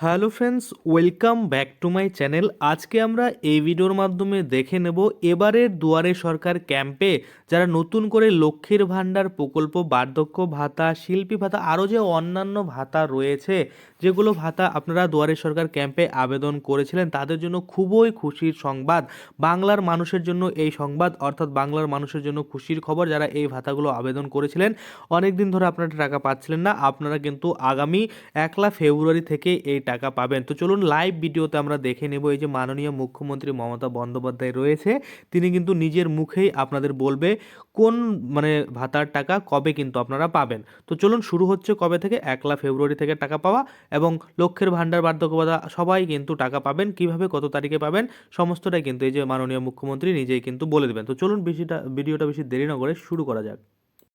Hello friends, welcome back to my channel. আজকে আমরা এই ভিডিওর মাধ্যমে দেখে নেব এবারের দুয়ারে সরকার ক্যাম্পে যারা নতুন করে লক্ষ্মীর ভাণ্ডার, প্রকল্প, বার্ধক্য ভাতা, শিল্পী ভাতা, আরও যে অন্যান্য ভাতা রয়েছে, যেগুলো ভাতা আপনারা দুয়ারে সরকার ক্যাম্পে আবেদন করেছিলেন, তাদের জন্য খুবই খুশির সংবাদ। বাংলার মানুষের জন্য এই সংবাদ, অর্থাৎ বাংলার মানুষের জন্য খুশির খবর যারা এই ভাতাগুলো আবেদন করেছিলেন অনেক দিন ধরে আপনারা টাকা পাচ্ছিলেন না। আপনারা কিন্তু আগামী একলা ফেব্রুয়ারি থেকে এই টাকা পাবেন। তো চলুন লাইভ ভিডিওতে আমরা দেখে নেব এই যে মাননীয় মুখ্যমন্ত্রী মমতা বন্দ্যোপাধ্যায় রয়েছে। তিনি কিন্তু নিজের মুখেই আপনাদের বলবে কোন মানে ভাতার টাকা কবে কিন্তু আপনারা পাবেন। তো চলুন শুরু হচ্ছে কবে থেকে? একলা ফেব্রুয়ারি থেকে টাকা পাওয়া এবং লক্ষ্যের ভাণ্ডার বার্ধক্য ভাতা সবাই কিন্তু টাকা পাবেন। কীভাবে, কত তারিখে পাবেন? সমস্তটাই কিন্তু এই যে মাননীয় মুখ্যমন্ত্রী নিজেই কিন্তু বলে দেবেন। তো চলুন বেশিটা, ভিডিওটা বেশি দেরি না করে শুরু করা যাক।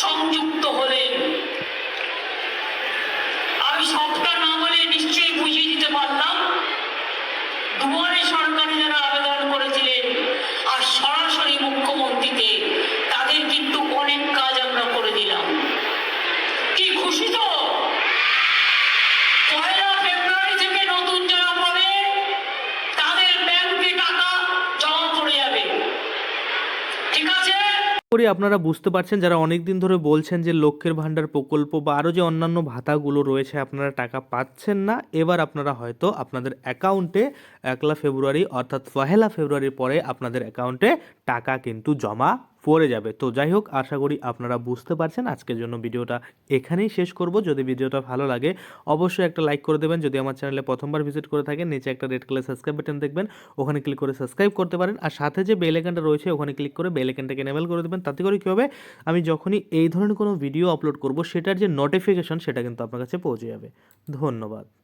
সংযুক্ত হলেন আমি সবটা না বলে নিশ্চয়ই বুঝিয়ে দিতে পারলাম দুয়ারে সরকারি যারা আবেদন করেছিলেন আর সরাসরি মুখ্যমন্ত্রীকে তাদের কিন্তু অনেক কাজ আমরা করে দিলাম কি খুশি তো পয়লা ফেব্রুয়ারি থেকে নতুন যারা পাবে তাদের ব্যাংকে টাকা জমা পড়ে যাবে ঠিক আছে করি আপনারা বুঝতে পারছেন, যারা অনেক দিন ধরে বলছেন যে লক্ষ্যের ভাণ্ডার প্রকল্প বা আরও যে অন্যান্য ভাতাগুলো রয়েছে, আপনারা টাকা পাচ্ছেন না। এবার আপনারা হয়তো আপনাদের অ্যাকাউন্টে একলা ফেব্রুয়ারি অর্থাৎ পহেলা ফেব্রুয়ারির পরে আপনাদের অ্যাকাউন্টে টাকা কিন্তু জমা পড়ে যাবে। তো যাই হোক, আশা করি আপনারা বুঝতে পারছেন। আজকের জন্য ভিডিওটা এখানেই শেষ করব। যদি ভিডিওটা ভালো লাগে, অবশ্যই একটা লাইক করে দেবেন। যদি আমার চ্যানেলে প্রথমবার ভিজিট করে থাকেন, নিচে একটা রেড কালার সাবস্ক্রাইব বাটন দেখবেন। ওখানে ক্লিক করে সাবস্ক্রাইব করতে পারেন। আর সাথে যে বেল আইকনটা রয়েছে, ওখানে ক্লিক করে বেল আইকনটাকে এনেবেল করে দেবেন। তাতে করে কী হবে? আমি যখনই এই ধরনের কোনো ভিডিও আপলোড করব, সেটার যে নোটিফিকেশন সেটা কিন্তু আপনার কাছে পৌঁছে যাবে। ধন্যবাদ।